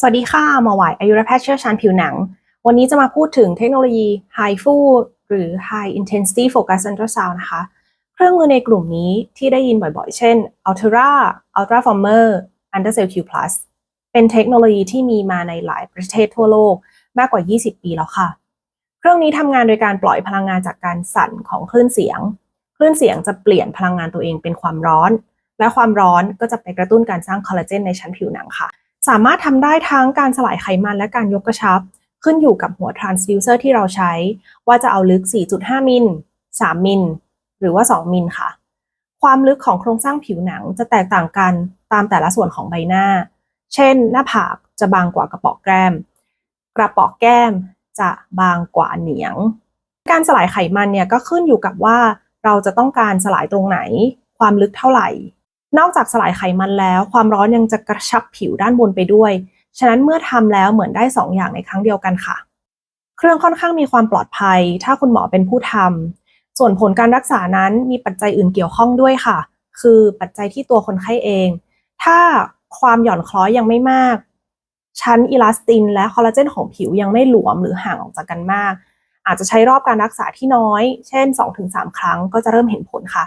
สวัสดีค่ะหมอหวายอายุรแพทย์เชี่ยวชาญผิวหนัง วันนี้จะมาพูดถึงเทคโนโลยี HIFU หรือ High Intensity Focus Ultrasound นะคะ เครื่องมือในกลุ่มนี้ที่ได้ยินบ่อยๆ เช่น Ultra Ultraformer Undercell Q+ เป็นเทคโนโลยีที่มีมาในหลายประเทศทั่วโลกมากกว่า 20 ปีแล้วค่ะ เครื่องนี้ทำงานโดยการปล่อยพลังงานจากการสั่นของคลื่นเสียง คลื่นเสียงจะเปลี่ยนพลังงานตัวเองเป็นความร้อน และความร้อนก็จะไปกระตุ้นการสร้างคอลลาเจนในชั้นผิวหนังค่ะ สามารถทำได้ทั้งการสลายไขมันและการยกกระชับ ขึ้นอยู่กับหัว transducer ที่เราใช้ ว่าจะเอาลึก 4.5 มิล 3 มิล หรือว่า 2 มิลค่ะ ความลึกของโครงสร้างผิวหนังจะแตกต่างกันตามแต่ละส่วนของใบหน้า เช่น หน้าผากจะบางกว่ากระป๋อแก้ม กระป๋อแก้มจะบางกว่าเหนียง การสลายไขมันเนี่ยก็ขึ้นอยู่กับว่าเราจะต้องการสลายตรงไหน ความลึกเท่าไหร่ นอกจากสลายไขมันแล้ว ความร้อนยังจะกระชับผิวด้านบนไปด้วย ฉะนั้นเมื่อทำแล้วเหมือนได้ 2ออย่างในครั้งเดียวกันค่ะ เครื่องค่อนข้างมีความปลอดภัย ถ้าคุณหมอเป็นผู้ทำส่วนผลการรักษานั้นมีปัจจัยอื่นเกี่ยวข้องด้วยค่ะ คือปัจจัยที่ตัวคนไข้เอง ถ้าความหย่อนคล้อยยังไม่มาก ชั้นอิลาสตินและคอลลาเจนของผิวยังไม่หลวมหรือห่างออกจากกันมาก อาจจะใช้รอบการรักษาที่น้อย เช่น 2-3 ครั้งก็จะเริ่มเห็นผลค่ะ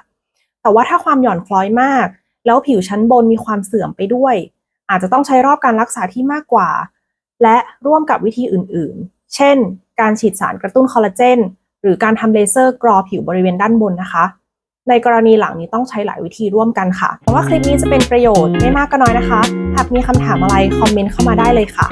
แต่ว่าถ้าความหย่อนคล้อยมาก แล้วผิวชั้นบนมีความเสื่อมไปด้วย อาจจะต้องใช้รอบการรักษาที่มากกว่า และร่วมกับวิธีอื่นๆ เช่น การฉีดสารกระตุ้นคอลลาเจนหรือการทำเลเซอร์กรอผิวบริเวณด้านบนนะคะ ในกรณีหลังนี้ต้องใช้หลายวิธีร่วมกันค่ะหวังว่าคลิปนี้จะเป็นประโยชน์ไม่มากก็น้อยนะคะ หากมีคำถามอะไรคอมเมนต์เข้ามาได้เลยค่ะ